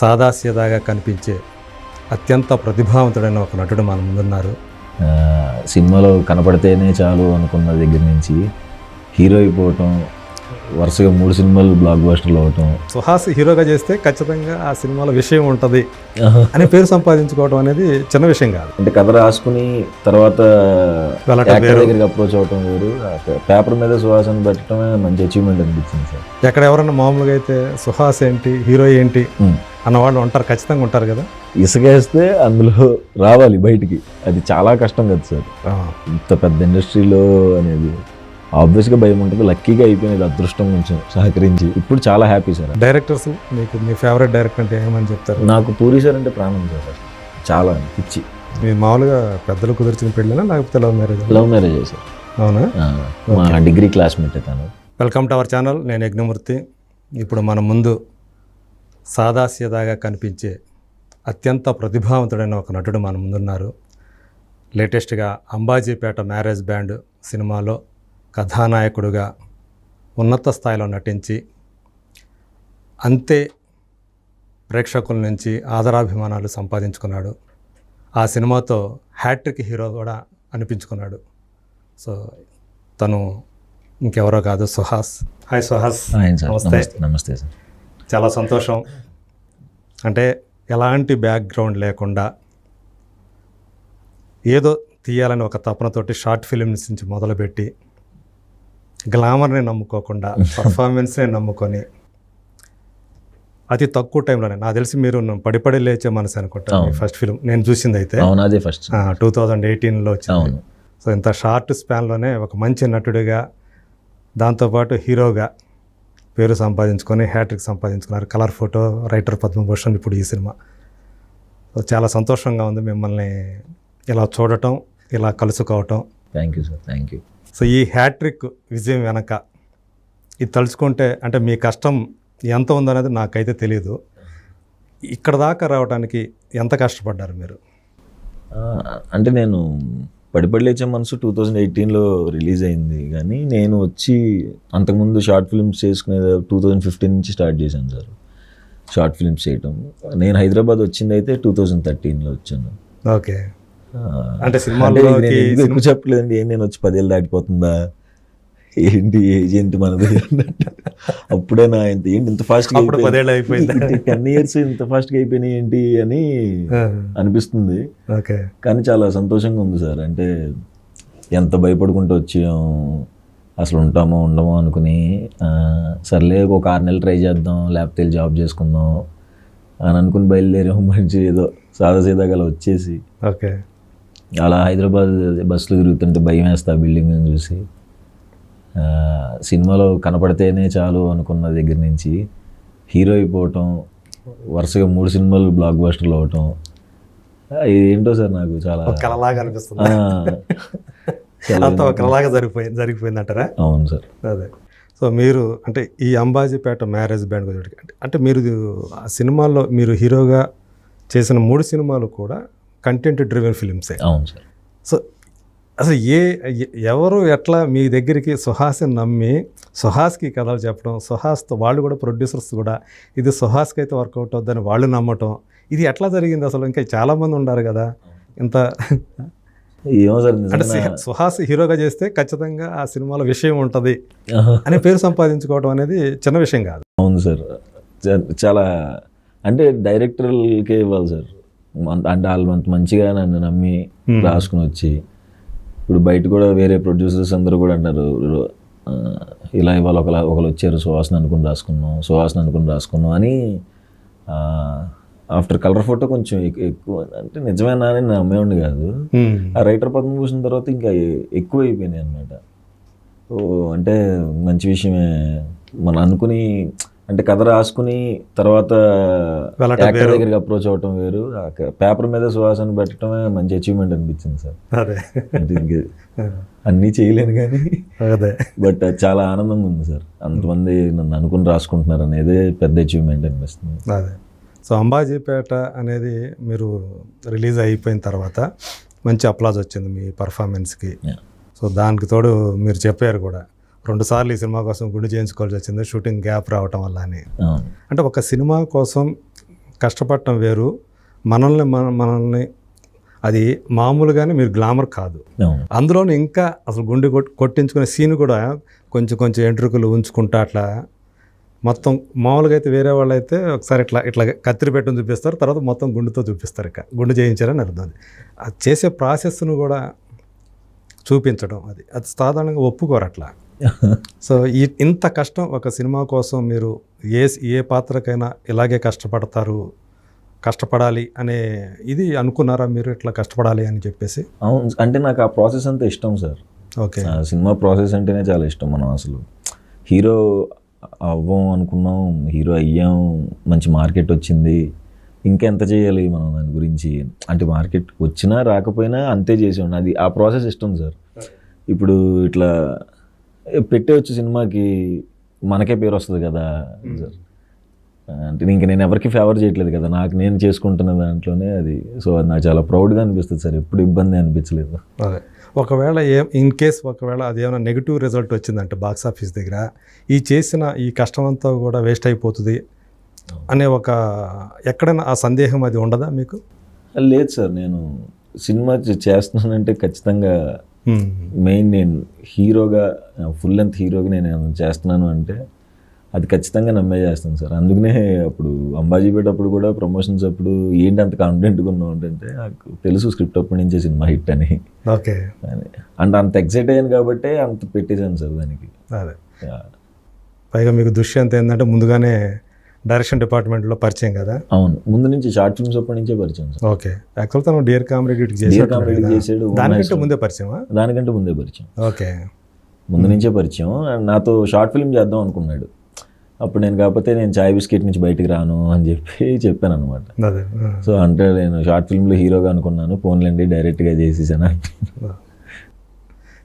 సాదాసీదాగా కనిపించే అత్యంత ప్రతిభావంతుడైన ఒక నటుడు మన ముందున్నారు. సినిమాలో కనపడితేనే చాలు అనుకున్న దగ్గర నుంచి హీరో అయిపోవటం వరుసగా మూడు సినిమాలు బ్లాక్ బస్టర్లు అవటం సుహాస్ హీరోగా చేస్తే ఖచ్చితంగా ఆ సినిమాలో విషయం ఉంటుంది అనే పేరు సంపాదించుకోవడం అనేది చిన్న విషయం కాదు. అంటే కథ రాసుకుని తర్వాత దగ్గరికి అప్రోచ్ అవటం వేరు. పేపర్ మీద సువాసన పెట్టడమే మంచి అచీవ్మెంట్ అనిపించింది సార్. ఎక్కడ ఎవరన్నా మామూలుగా అయితే సుహాస్ ఏంటి హీరో ఏంటి. అన్న వాళ్ళు ఉంటారు ఖచ్చితంగా ఉంటారు కదా? ఇసుకేస్తే అందులో రావాలి బయటికి. అది చాలా కష్టం కదా సార్. ఇంత పెద్ద ఇండస్ట్రీలో అనేది ఆబ్వియస్గా భయం ఉంటుంది. లక్కీగా అయిపోయినది అదృష్టం కొంచెం సహకరించి ఇప్పుడు చాలా హ్యాపీ సార్ డైరెక్టర్స్ మీకు మీ ఫేవరెట్ డైరెక్టర్ అంటే ఏమని చెప్తారు? నాకు పూరి సార్ అంటే ప్రాణం సార్. చాలా పిచ్చి. మీ మామూలుగా పెద్దలు కుదిర్చిన పెళ్ళినా లేకపోతే love marriage love marriage sir అవునా? మా డిగ్రీ క్లాస్మేట్ తను. వెల్కమ్ టు అవర్ ఛానల్ నేను యజ్ఞమూర్తి. ఇప్పుడు మన ముందు సాదాసీదాగా కనిపించే అత్యంత ప్రతిభావంతుడైన ఒక నటుడు మన ముందున్నారు. లేటెస్ట్గా అంబాజీపేట మ్యారేజ్ బ్యాండ్ సినిమాలో కథానాయకుడుగా ఉన్నత స్థాయిలో నటించి అంతే ప్రేక్షకుల నుంచి ఆదరాభిమానాలు సంపాదించుకున్నాడు. ఆ సినిమాతో హ్యాట్రిక్ హీరో కూడా అనిపించుకున్నాడు. సో తను ఇంకెవరో కాదు సుహాస్. హాయ్ సుహాస్. నమస్తే. నమస్తే సార్. చాలా సంతోషం. అంటే ఎలాంటి బ్యాక్గ్రౌండ్ లేకుండా ఏదో తీయాలని ఒక తపనతోటి షార్ట్ ఫిలిమ్స్ నుంచి మొదలుపెట్టి గ్లామర్ని నమ్ముకోకుండా పర్ఫార్మెన్స్ని నమ్ముకొని అతి తక్కువ టైంలోనే నాకు తెలిసి మీరు పడిపడి లేచే మనసు అనుకుంటా ఫస్ట్ ఫిలిం నేను చూసింది అయితే అదే ఫస్ట్ టూ థౌజండ్ ఎయిటీన్లో వచ్చింది. సో ఇంత షార్ట్ స్పాన్లోనే ఒక మంచి నటుడిగా దాంతోపాటు హీరోగా పేరు సంపాదించుకొని హ్యాట్రిక్ సంపాదించుకున్నారు. కలర్ ఫోటో రైటర్ పద్మభూషణ్ ఇప్పుడు ఈ సినిమా. సో చాలా సంతోషంగా ఉంది మిమ్మల్ని ఇలా చూడటం ఇలా కలుసుకోవటం. Thank you sir thank you so ఈ హ్యాట్రిక్ విజయం వెనక ఇది తలుచుకుంటే అంటే మీ కష్టం ఎంత ఉందనేది నాకైతే తెలియదు ఇక్కడ దాకా రావడానికి ఎంత కష్టపడ్డారు మీరు? అంటే నేను పడిపడి లేచే మనసు టూ థౌజండ్ ఎయిటీన్లో రిలీజ్ అయింది. కానీ నేను వచ్చి అంతకుముందు షార్ట్ ఫిల్మ్స్ చేసుకునే టూ థౌజండ్ ఫిఫ్టీన్ నుంచి స్టార్ట్ చేశాను సార్. షార్ట్ ఫిల్మ్స్ చేయటం. నేను హైదరాబాద్ వచ్చింది అయితే టూ థౌజండ్ థర్టీన్లో వచ్చాను. ఓకే. అంటే ఎక్కువ చెప్పలేదండి? ఏం నేను వచ్చి పదేళ్ళు దాటిపోతుందా? ఏంటి ఏంటి మనది. అప్పుడే నా ఇంత ఏంటి ఇంత ఫాస్ట్గా అప్పుడు పదేళ్ళు అయిపోయింది? టెన్ ఇయర్స్ ఇంత ఫాస్ట్గా అయిపోయినాయి ఏంటి అని అనిపిస్తుంది. ఓకే. కానీ చాలా సంతోషంగా ఉంది సార్. అంటే ఎంత భయపడుకుంటూ వచ్చాం అసలు ఉంటామో ఉండమో అనుకుని సర్లే ఒక ఆరు నెలలు ట్రై చేద్దాం లేకపోతే జాబ్ చేసుకుందాం అని అనుకుని బయలుదేరాం. మంచి ఏదో సాదా సీదాగా వచ్చేసి. ఓకే. అలా హైదరాబాద్ బస్సులు తిరుగుతుంటే భయం వేస్తా బిల్డింగ్ చూసి. ఆ, సినిమాలో కనపడితేనే చాలు అనుకున్న దగ్గర నుంచి హీరో అయిపోవటం వరుసగా మూడు సినిమాలు బ్లాక్ బస్టర్లు అవటం. ఏంటో సార్ నాకు చాలా ఒక కళలాగా అనిపిస్తుంది. ఆ, చాలా- అంత ఒక కళలాగా జరిగిపోయింది జరిగిపోయింది అంటారా అవును సార్. అదే. సో మీరు అంటే ఈ అంబాజీపేట మ్యారేజ్ బ్యాండ్ గురించి అంటే అంటే మీరు ఆ సినిమాల్లో మీరు హీరోగా చేసిన మూడు సినిమాలు కూడా కంటెంట్ డ్రివెన్ ఫిలిమ్సే అవును సార్. సో అసలు ఏ ఎవరు ఎట్లా మీ దగ్గరికి సుహాస్ని నమ్మి సుహాస్కి కథలు చెప్పడం సుహాస్తో వాళ్ళు కూడా ప్రొడ్యూసర్స్ కూడా ఇది సుహాస్కి అయితే వర్కౌట్ అవుద్దని వాళ్ళు నమ్మటం ఇది ఎట్లా జరిగింది అసలు? ఇంకా చాలామంది ఉన్నారు కదా. ఇంత అంటే సుహాస్ హీరోగా చేస్తే ఖచ్చితంగా ఆ సినిమాలో విషయం ఉంటుంది. అనే పేరు సంపాదించుకోవడం అనేది చిన్న విషయం కాదు. అవును సార్. చాలా అంటే డైరెక్టర్లకే ఇవ్వాలి సార్. అంటే వాళ్ళు అంత మంచిగా నన్ను నమ్మి రాసుకుని వచ్చి ఇప్పుడు బయట కూడా వేరే ప్రొడ్యూసర్స్ అందరూ కూడా అంటారు ఇలా ఇవాళ ఒకలా ఒకరు వచ్చారు సువాసన అనుకుని రాసుకున్నాం సువాసన అనుకుని రాసుకున్నాం అని ఆఫ్టర్ కలర్ ఫోటో కొంచెం ఎక్- ఎక్కువ అంటే నిజమేనా అని నేను నమ్మేవాడిని కాదు. ఆ రైటర్ పద్మభూషణ్ తర్వాత ఇంకా ఎక్కువ అయిపోయినాయి అనమాట ఓ అంటే మంచి విషయమే. మనం అనుకుని అంటే కథ రాసుకుని తర్వాత యాక్టర్ దగ్గరికి అప్రోచ్ అవ్వటం వేరు. పేపర్ మీద సువాసన పెట్టడమే మంచి అచీవ్మెంట్ అనిపించింది సార్. అదే. అన్నీ చేయలేను కానీ. అదే. బట్ చాలా ఆనందంగా ఉంది సార్. అంతమంది నన్ను అనుకుని రాసుకుంటున్నారు అనేది పెద్ద అచీవ్మెంట్ అనిపిస్తుంది. అదే. సో అంబాజీపేట అనేది మీరు రిలీజ్ అయిపోయిన తర్వాత మంచి అప్లాజ్ వచ్చింది మీ పర్ఫార్మెన్స్కి. సో దానికి తోడు మీరు చెప్పారు కూడా. రెండుసార్లు ఈ సినిమా కోసం గుండు చేయించుకోవాల్సి వచ్చింది షూటింగ్ గ్యాప్ రావటం వల్ల అని. అంటే ఒక సినిమా కోసం కష్టపడటం వేరు మనల్ని మన మనల్ని అది మామూలుగానే మీరు గ్లామర్ కాదు. అందులోనే ఇంకా అసలు గుండె కొట్ కొట్టించుకునే సీన్ కూడా కొంచెం కొంచెం ఎంట్రుకలు ఉంచుకుంటా అట్లా మొత్తం మామూలుగా అయితే వేరే వాళ్ళు అయితే ఒకసారి ఇట్లా ఇట్లా కత్తిరి పెట్టుని చూపిస్తారు తర్వాత మొత్తం గుండెతో చూపిస్తారు ఇక. గుండె చేయించారని అర్థం. అది అది చేసే ప్రాసెస్ను కూడా చూపించడం అది. అది సాధారణంగా ఒప్పుకోరు అట్లా. సో ఈ ఇంత కష్టం ఒక సినిమా కోసం మీరు ఏ ఏ పాత్రకైనా ఇలాగే కష్టపడతారు కష్టపడాలి అనే ఇది అనుకున్నారా మీరు ఇట్లా కష్టపడాలి అని చెప్పేసి? అవును అంటే నాకు ఆ ప్రాసెస్ అంతా ఇష్టం సార్. ఓకే. ఆ సినిమా ప్రాసెస్ అంటేనే చాలా ఇష్టం మనం అసలు. హీరో అవ్వం అనుకున్నాం హీరో అయ్యాం మంచి మార్కెట్ వచ్చింది. ఇంకెంత చేయాలి మనం దాని గురించి? అంటే మార్కెట్ వచ్చినా రాకపోయినా అంతే చేసి అది ఆ ప్రాసెస్ ఇష్టం సార్. ఇప్పుడు ఇట్లా పెట్టేవచ్చు సినిమాకి మనకే పేరు వస్తుంది కదా. అంటే ఇంక నేను ఎవరికి ఫేవర్ చేయట్లేదు కదా. నాకు నేను చేసుకుంటున్న దాంట్లోనే అది. సో అది నాకు చాలా ప్రౌడ్గా అనిపిస్తుంది సార్. ఎప్పుడు ఇబ్బంది అనిపించలేదు. అదే. ఒకవేళ ఏ ఇన్ కేస్ ఒకవేళ అది ఏమైనా నెగిటివ్ రిజల్ట్ వచ్చిందంటే బాక్స్ ఆఫీస్ దగ్గర ఈ చేసిన ఈ కష్టం అంతా కూడా వేస్ట్ అయిపోతుంది అనే ఒక ఎక్కడైనా ఆ సందేహం అది ఉండదా మీకు? లేదు సార్. నేను సినిమా చేస్తున్నానంటే ఖచ్చితంగా. మెయిన్ నేను హీరోగా ఫుల్ లెంత్ హీరోగా నేను చేస్తున్నాను అంటే అది ఖచ్చితంగా నమ్మే చేస్తాను సార్. అందుకనే అప్పుడు అంబాజీపేట అప్పుడు కూడా ప్రమోషన్స్ అప్పుడు ఏంటి అంత కాన్ఫిడెంట్గా ఉన్నావు అంటే నాకు తెలుసు స్క్రిప్ట్ అప్పటి నుంచే సినిమా హిట్ అని. ఓకే. అని. అంటే అంత ఎక్సైట్ అయ్యాను కాబట్టి అంత పెట్టేశాను సార్ దానికి. అదే. పైగా మీకు దుష్యంత్ ఏంటంటే ముందుగానే డైరెక్షన్ డిపార్ట్మెంట్లో పరిచయం కదా? అవును. ముందు నుంచి షార్ట్ ఫిల్మ్స్ అప్పటి నుంచే పరిచయం ఓకే. యాక్చువల్ తను డియర్ కామ్రేడ్ చేశాడు, దానికంటే ముందే పరిచయమా? దానికంటే ముందే పరిచయం. ఓకే. ముందు నుంచే పరిచయం. అండ్ నాతో షార్ట్ ఫిల్మ్ చేద్దాం అనుకున్నాడు. అప్పుడు నేను కాకపోతే నేను చాయ్ బిస్కెట్ నుంచి బయటికి రాను అని చెప్పి చెప్పాను అనమాట. సో అంటే నేను షార్ట్ ఫిల్మ్లో హీరోగా అనుకున్నాను. ఫోన్లండి డైరెక్ట్గా చేసేసాను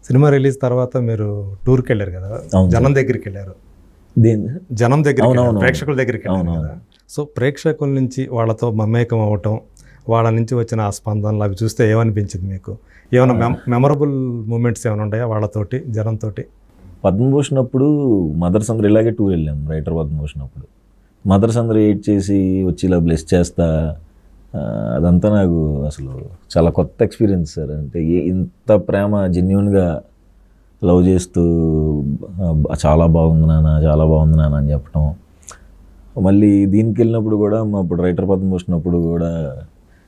సినిమా రిలీజ్ తర్వాత మీరు టూర్కి వెళ్ళారు కదా. జనం దగ్గరికి వెళ్ళారు. జనం. వెళ్ళారు, ప్రేక్షకుల దగ్గరికి సో ప్రేక్షకుల నుంచి వాళ్ళతో మమేకం అవ్వటం వాళ్ళ నుంచి వచ్చిన ఆ స్పందనలు అవి చూస్తే ఏమనిపించింది మీకు? ఏమైనా మెమ మెమరబుల్ మూమెంట్స్ ఏమైనా ఉన్నాయా వాళ్ళతోటి జనంతోటి? పద్మభూషణ్ అప్పుడు మదర్స్ అందరు ఇలాగే టూర్ వెళ్ళాం రైటర్ పద్మభూషణ్ అప్పుడు మదర్స్ అందరూ ఎయిట్ చేసి వచ్చి ఇలా బ్లెస్ చేస్తా అదంతా నాకు అసలు చాలా కొత్త ఎక్స్పీరియన్స్ సార్. అంటే ఇంత ప్రేమ జెన్యున్గా లవ్ చేస్తూ "ఆ, చాలా బాగుంది నాన్న చాలా బాగుంది నాన్న అని చెప్పడం మళ్ళీ దీనికి వెళ్ళినప్పుడు కూడా మా అప్పుడు రైటర్ పద్మభూషణ్ అప్పుడు కూడా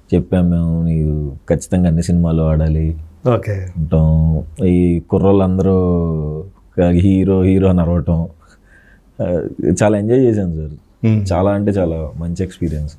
చెప్పాం మేము నీవు ఖచ్చితంగా అన్ని సినిమాలు ఆడాలి ఓకే. ఉంటాం. ఈ కుర్రోళ్ళందరూ హీరో హీరో అని అరవటం. చాలా ఎంజాయ్ చేశాను సార్. చాలా అంటే చాలా మంచి ఎక్స్పీరియన్స్.